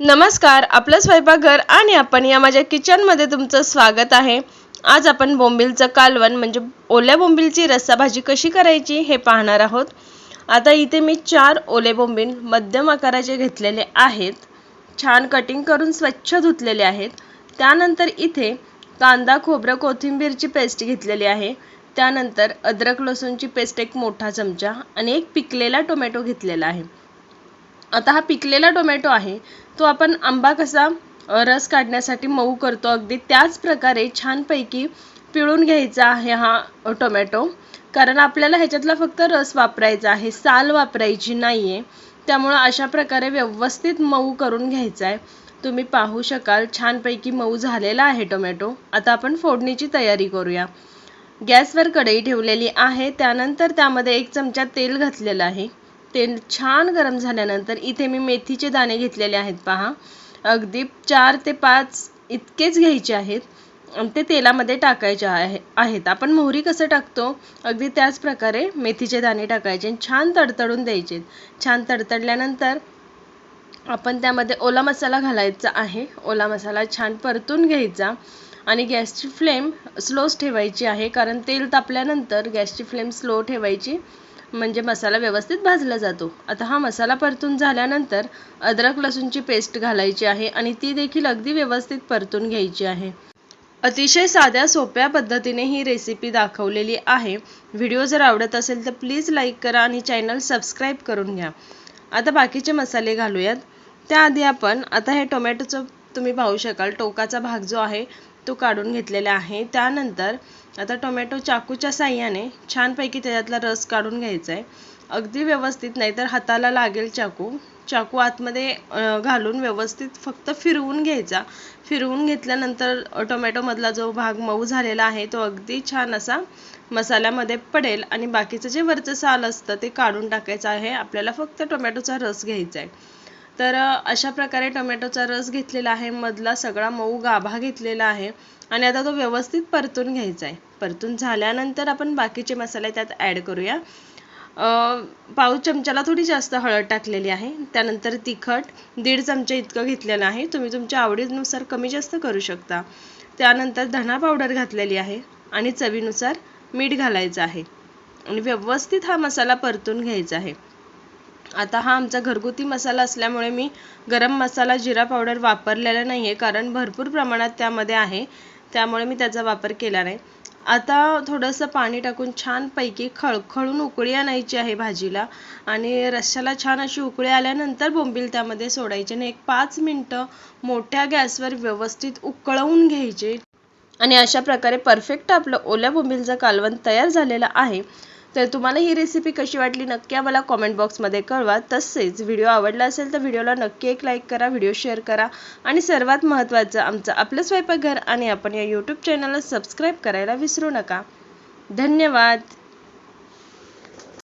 नमस्कार आपलं स्वयंपाकघर आणि आपण या माझ्या किचनमध्ये तुमचं स्वागत आहे. आज आपण बोंबिलचं कालवण म्हणजे ओल्या बोंबिलची रस्साभाजी कशी करायची हे पाहणार आहोत. आता इथे मी चार ओले बोंबील मध्यम आकाराचे घेतलेले आहेत. छान कटिंग करून स्वच्छ धुतलेले आहेत. त्यानंतर इथे कांदा खोबरं कोथिंबीरची पेस्ट घेतलेली आहे. त्यानंतर अद्रक लसूणची पेस्ट एक मोठा चमचा आणि एक पिकलेला टोमॅटो घेतलेला आहे. आता हा पिकलेला टोमॅटो आहे तो आपण आंबा कसा रस काढण्यासाठी मऊ करतो अगदी त्याच प्रकारे छानपैकी पिळून घ्यायचा आहे हा टोमॅटो. कारण आपल्याला ह्याच्यातला फक्त रस वापरायचा आहे साल वापरायची नाही आहे त्यामुळं अशा प्रकारे व्यवस्थित मऊ करून घ्यायचा आहे तुम्ही पाहू शकाल छानपैकी मऊ झालेला आहे टोमॅटो. आता आपण फोडणीची तयारी करूया. गॅसवर कढई ठेवलेली आहे त्यानंतर त्यामध्ये एक चमचा तेल घातलेलं आहे. तेल छान गरम झाल्यानंतर इथे मी मेथीचे दाणे घेतलेले आहेत पहा. अगदी चार ते पाच इतकेच घ्यायचे आहेत. ते तेलामध्ये टाकायचे आहे आहेत. आपण मोहरी कसं टाकतो? अगदी त्याच प्रकारे मेथीचे दाणे टाकायचे आणि छान तडतडून द्यायचे. छान तडतडल्यानंतर आपण त्यामध्ये ओला मसाला घालायचा आहे. ओला मसाला छान परतून घ्यायचा आणि गॅसची फ्लेम स्लोच ठेवायची आहे. कारण तेल तापल्यानंतर गॅसची फ्लेम स्लो ठेवायची. म्हणजे मसाला व्यवस्थित भाजला जातो. आता हा मसाला परतून झाल्यानंतर अद्रक लसूणची पेस्ट घालायची आहे आणि ती देखील अगदी व्यवस्थित परतून घ्यायची आहे. अतिशय साध्या सोप्या पद्धतीने ही रेसिपी दाखवलेली आहे. व्हिडिओ जर आवडत असेल तर प्लीज लाईक करा आणि चॅनल सबस्क्राईब करून घ्या. आता बाकीचे मसाले घालूयात. त्याआधी आपण आता हे टोमॅटोचं तुम्ही पाहू शकाल टोकाचा भाग जो आहे तो काढून घेतलेला आहे. त्यानंतर आता टोमॅटो चाकूच्या साह्याने छानपैकी त्याच्यातला रस काढून घ्यायचा आहे अगदी व्यवस्थित नाहीतर हाताला लागेल चाकू. चाकू आतमध्ये घालून व्यवस्थित फक्त फिरवून घ्यायचा. फिरवून घेतल्यानंतर टोमॅटोमधला जो भाग मऊ झालेला आहे तो अगदी छान असा मसाल्यामध्ये पडेल आणि बाकीचं जे वरचं साल असतं ते काढून टाकायचं आहे. आपल्याला फक्त टोमॅटोचा रस घ्यायचा आहे तर अशा प्रकारे टोमॅटोचा रस घेतलेला आहे. मधला सगळा मऊ गाभा घेतलेला आहे. आणि आता तो व्यवस्थित परतून घ्यायचा आहे. परतून झाल्यानंतर आपण बाकीचे मसाले त्यात ॲड करूया. पाव चमच्याला थोडी जास्त हळद टाकलेली आहे. त्यानंतर तिखट दीड चमचा इतकं घेतलेलं आहे. तुम्ही तुमच्या आवडीनुसार कमी जास्त करू शकता. त्यानंतर धना पावडर घातलेली आहे. आणि चवीनुसार मीठ घालायचं आहे. आणि व्यवस्थित हा मसाला परतून घ्यायचा आहे. आता हा आमचा घरगुती मसाला असल्यामुळे मी गरम मसाला जिरा पावडर वापरलेला नाही आहे कारण भरपूर प्रमाणात त्यामध्ये आहे. त्यामुळे मी त्याचा वापर केला नाही. आता थोडंसं पाणी टाकून छानपैकी खळखळून उकळी आणायची आहे भाजीला. आणि रश्श्याला छान अशी उकळी आल्यानंतर बोंबील त्यामध्ये सोडायचे आणि एक पाच मिनटं मोठ्या गॅसवर व्यवस्थित उकळवून घ्यायचे. आणि अशा प्रकारे परफेक्ट आपलं ओल्या बोंबीलचं कालवण तयार झालेलं आहे. तर तुम्हाला ही रेसिपी कशी वाटली नक्की आम्हाला कॉमेंट बॉक्समध्ये कळवा. तसेच व्हिडिओ आवडला असेल तर व्हिडिओला नक्की एक लाईक करा व्हिडिओ शेअर करा. आणि सर्वात महत्त्वाचं आमचं आपलं स्वयंपाकघर आणि आपण या यूट्यूब चॅनलला सबस्क्राईब करायला विसरू नका. धन्यवाद.